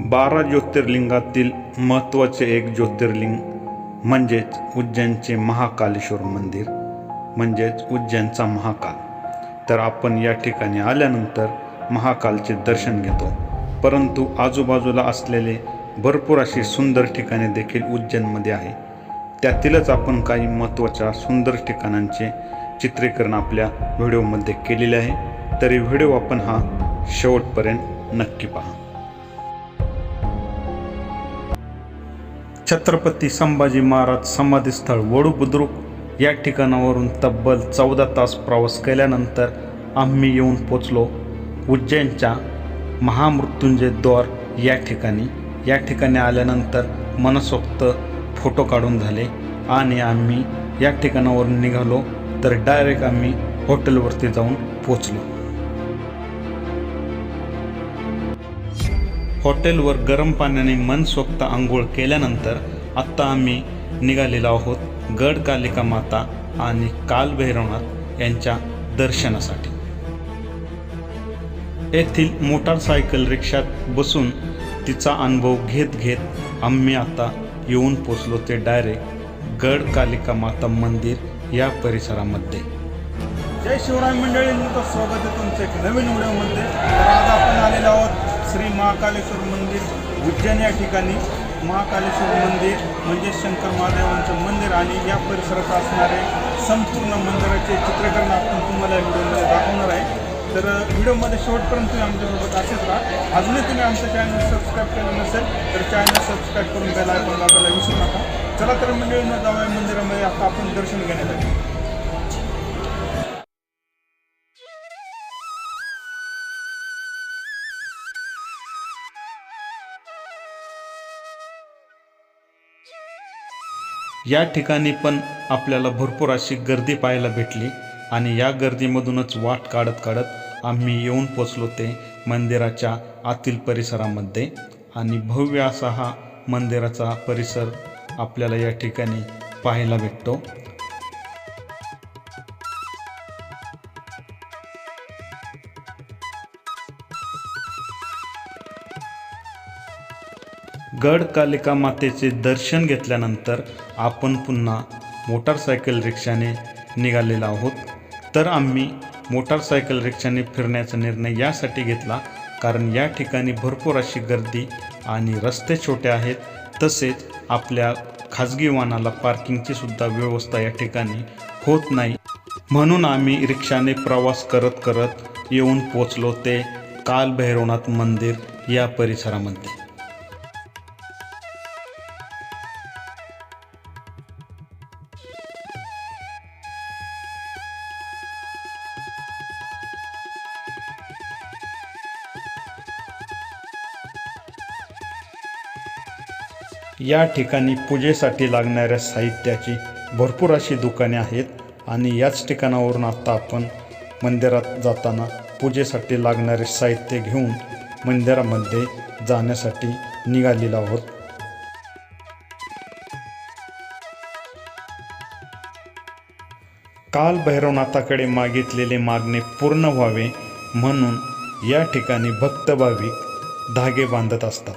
बारा ज्योतिर्लिंगातील महत्त्वाचे एक ज्योतिर्लिंग म्हणजेच उज्जैनचे महाकालेश्वर मंदिर म्हणजेच उज्जैनचा महाकाल. तर आपण या ठिकाणी आल्यानंतर महाकालचे दर्शन घेतो. परंतु आजूबाजूला असलेले भरपूर अशी सुंदर ठिकाणे देखील उज्जैनमध्ये आहे. त्यातीलच आपण काही महत्त्वाच्या सुंदर ठिकाणांचे चित्रीकरण आपल्या व्हिडिओमध्ये केलेले आहे. तरी व्हिडिओ आपण हा शेवटपर्यंत नक्की पहा. छत्रपती संभाजी महाराज समाधीस्थळ वडू बुद्रुक या ठिकाणावरून तब्बल चौदा तास प्रवास केल्यानंतर आम्ही येऊन पोचलो उज्जैनच्या महामृत्युंजय द्वार या ठिकाणी. या ठिकाणी आल्यानंतर मनसोक्त फोटो काढून झाले आणि आम्ही या ठिकाणावरून निघालो तर डायरेक्ट आम्ही हॉटेलवरती जाऊन पोचलो. हॉटेलवर गरम पाण्याने मनसोक्त आंघोळ केल्यानंतर आत्ता आम्ही निघालेलो आहोत गडकालिका माता आणि कालभैरवनाथ यांच्या दर्शनासाठी. येथील मोटारसायकल रिक्षात बसून तिचा अनुभव घेत घेत आम्ही आता येऊन पोचलो ते डायरेक्ट गड कालिका माता मंदिर या परिसरामध्ये. जय शिवराय मंडळी स्वागत आहे तुमचं एक नवीन व्हिडिओमध्ये. आज आपण आलेलो आहोत श्री महाकालेश्वर मंदिर उज्जैन या ठिकाणी. महाकालेश्वर मंदिर म्हणजे शंकर महादेवांचं मंदिर आणि या परिसरात असणारे संपूर्ण मंदिराचे चित्रीकरण आपण तुम्हाला या व्हिडिओमध्ये दाखवणार आहे. तर व्हिडिओमध्ये शेवटपर्यंत तुम्ही आमच्यासोबत असेच राहा. अजूनही तुम्ही आमचं चॅनल सबस्क्राईब केलं नसेल तर चॅनल सबस्क्राईब करून बेल आयकॉन दाबायला विसरू नका. चला तर मंडळींना जाऊया मंदिरामध्ये आता आपण दर्शन घेण्यासाठी. या ठिकाणी पण आपल्याला भरपूर अशी गर्दी पाहायला भेटली आणि या गर्दीमधूनच वाट काढत काढत आम्ही येऊन पोचलो ते मंदिराच्या आतील परिसरामध्ये. आणि भव्य असा हा मंदिराचा परिसर आपल्याला या ठिकाणी पाहायला भेटतो. गडकालिका मातेचे दर्शन घेतल्यानंतर आपण पुन्हा मोटारसायकल रिक्षाने निघालेलो आहोत. तर आम्ही मोटारसायकल रिक्षाने फिरण्याचा निर्णय यासाठी घेतला कारण या ठिकाणी भरपूर अशी गर्दी आणि रस्ते छोटे आहेत. तसेच आपल्या खाजगी वाहनाला पार्किंगची सुद्धा व्यवस्था या ठिकाणी होत नाही. म्हणून आम्ही रिक्षाने प्रवास करत करत येऊन पोचलो ते काल भैरवनाथ मंदिर या परिसरामध्ये. या ठिकाणी पूजेसाठी लागणाऱ्या साहित्याची भरपूर अशी दुकाने आहेत आणि याच ठिकाणावरून आता आपण मंदिरात जाताना पूजेसाठी लागणारे साहित्य घेऊन मंदिरामध्ये जाण्यासाठी निघालेलो आहोत. काल भैरवनाथाकडे मागितलेले मागणे पूर्ण व्हावे म्हणून या ठिकाणी भक्त भाविक धागे बांधत असतात.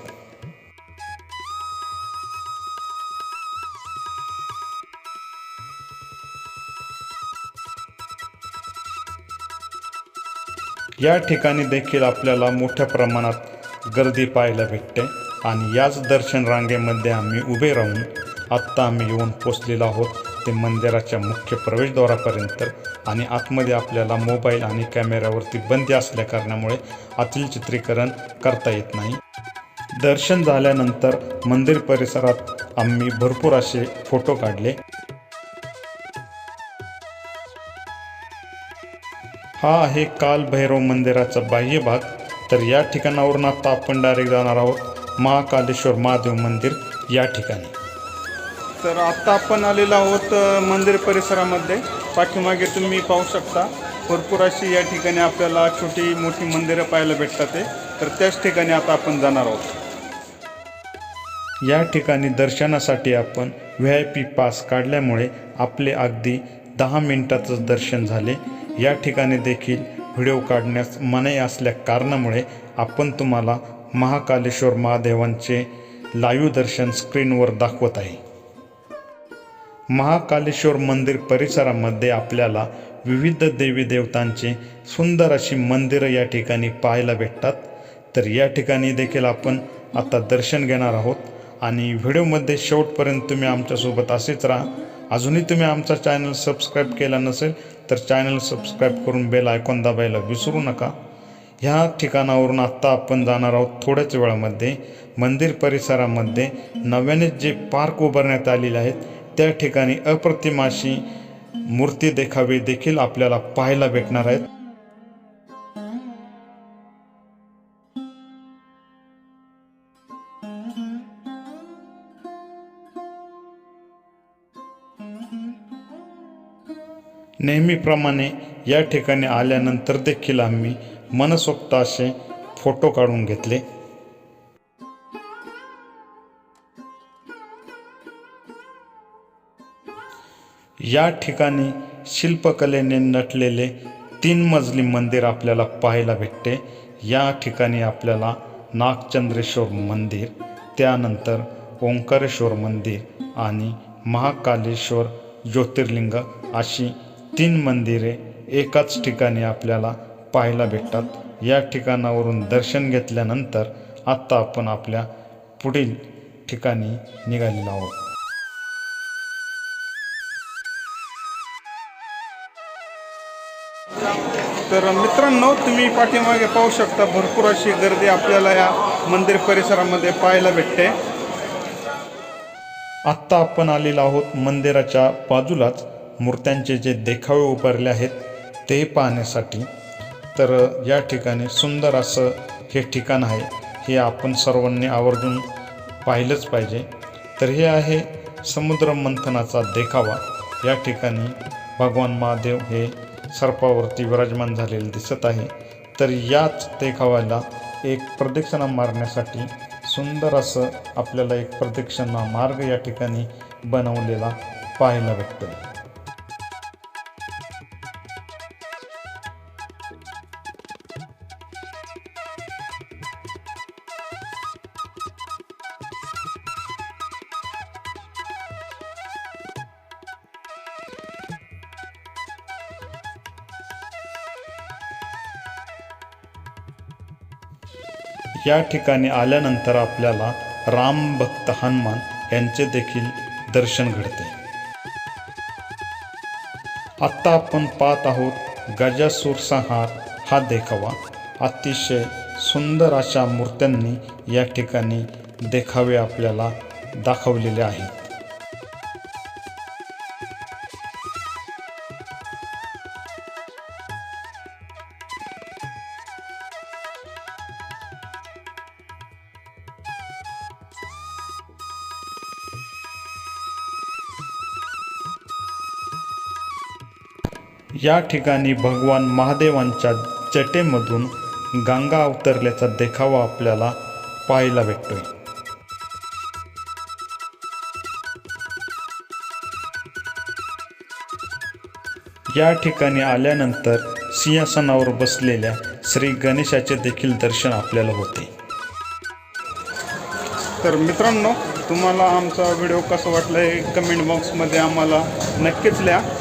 या ठिकाणी देखील आपल्याला मोठ्या प्रमाणात गर्दी पाहायला भेटते आणि याच दर्शन रांगेमध्ये आम्ही उभे राहून आत्ता आम्ही येऊन पोचलेलो आहोत. ते मंदिराच्या मुख्य प्रवेशद्वारापर्यंत आणि आतमध्ये आपल्याला मोबाईल आणि कॅमेऱ्यावरती बंदी असल्या कारणामुळे आतील चित्रीकरण करता येत नाही. दर्शन झाल्यानंतर मंदिर परिसरात आम्ही भरपूर असे फोटो काढले. हा आहे काल भैरव मंदिराचा बाह्य भाग. तर या ठिकाणावरून आता आपण डायरेक्ट जाणार आहोत महाकालेश्वर महादेव मंदिर या ठिकाणी. तर आत्ता आपण आलेलो आहोत मंदिर परिसरामध्ये. पाठीमागे तुम्ही पाहू शकता भरपूर अशी या ठिकाणी आपल्याला छोटी मोठी मंदिरं पाहायला भेटतात ते. तर त्याच ठिकाणी आता आपण जाणार आहोत. या ठिकाणी दर्शनासाठी आपण व्ही आय पी पास काढल्यामुळे आपले अगदी दहा मिनिटातच दर्शन झाले. या ठिकाणी देखील व्हिडिओ काढण्यास मनाई असल्या कारणामुळे आपण तुम्हाला महाकालेश्वर महादेवांचे लाईव्ह दर्शन स्क्रीनवर दाखवत आहे. महाकालेश्वर मंदिर परिसरामध्ये आपल्याला विविध देवी देवतांचे सुंदर अशी मंदिरं या ठिकाणी पाहायला भेटतात. तर या ठिकाणी देखील आपण आता दर्शन घेणार आहोत. आणि व्हिडिओमध्ये शेवटपर्यंत तुम्ही आमच्यासोबत असेच राहा. अजूनही तुम्ही आमचा चॅनल सबस्क्राईब केला नसेल तर चॅनल सबस्क्राईब करून बेल आयकॉन दाबायला विसरू नका. ह्या ठिकाणावरून आत्ता आपण जाणार आहोत थोड्याच वेळामध्ये. मंदिर परिसरामध्ये नव्याने जे पार्क उभारण्यात आलेले आहेत त्या ठिकाणी अप्रतिम अशी मूर्ती देखावे देखील आपल्याला पाहायला भेटणार आहेत. नेहमीप्रमाणे या ठिकाणी आल्यानंतर देखील आम्ही मनसोक्त असे फोटो काढून घेतले. या ठिकाणी शिल्पकलेने नटलेले तीन मजली मंदिर आपल्याला पाहायला भेटते. या ठिकाणी आपल्याला नागचंद्रेश्वर मंदिर त्यानंतर ओंकारेश्वर मंदिर आणि महाकालेश्वर ज्योतिर्लिंग अशी तीन मंदिरे एकाच ठिकाणी आपल्याला पाहायला भेटतात. या ठिकाणावरून दर्शन घेतल्यानंतर आत्ता आपण आपल्या पुढील ठिकाणी निघालेलो आहोत. तर मित्रांनो तुम्ही पाठीमागे पाहू शकता भरपूर अशी गर्दी आपल्याला या मंदिर परिसरामध्ये पाहायला भेटते. आत्ता आपण आलेलो आहोत मंदिराच्या बाजूलाच. मूर्त्यांचे जे देखावे उभारले आहेत ते पाहण्यासाठी. तर या ठिकाणी सुंदर असं हे ठिकाण आहे हे आपण सर्वांनी आवर्जून पाहिलंच पाहिजे. तर हे आहे समुद्र मंथनाचा देखावा. या ठिकाणी भगवान महादेव हे सर्पावरती विराजमान झालेले दिसत आहे. तर याच देखाव्याला एक प्रदक्षिणा मारण्यासाठी सुंदर असं आपल्याला एक प्रदक्षिणा मार्ग या ठिकाणी बनवलेला पाहायला भेटतो या ठिकाणी आल्यानंतर आपल्याला राम भक्त हनुमान यांचे देखील दर्शन घडते. आत्ता आपण पाहत आहोत गजासूर संहार हा देखावा. अतिशय सुंदर अशा मूर्त्यांनी या ठिकाणी देखावे आपल्याला दाखवलेले आहेत या ठिकाणी भगवान महादेवांच्या जटेमधून गंगा अवतरल्याचा देखावा आपल्याला पाहायला भेटतोय. या ठिकाणी आल्यानंतर सिंहासनावर बसलेल्या श्री गणेशाचे देखील दर्शन आपल्याला होते. तर मित्रांनो तुम्हाला आमचा व्हिडिओ कसा वाटला हे कमेंट बॉक्समध्ये आम्हाला नक्कीच लिहा.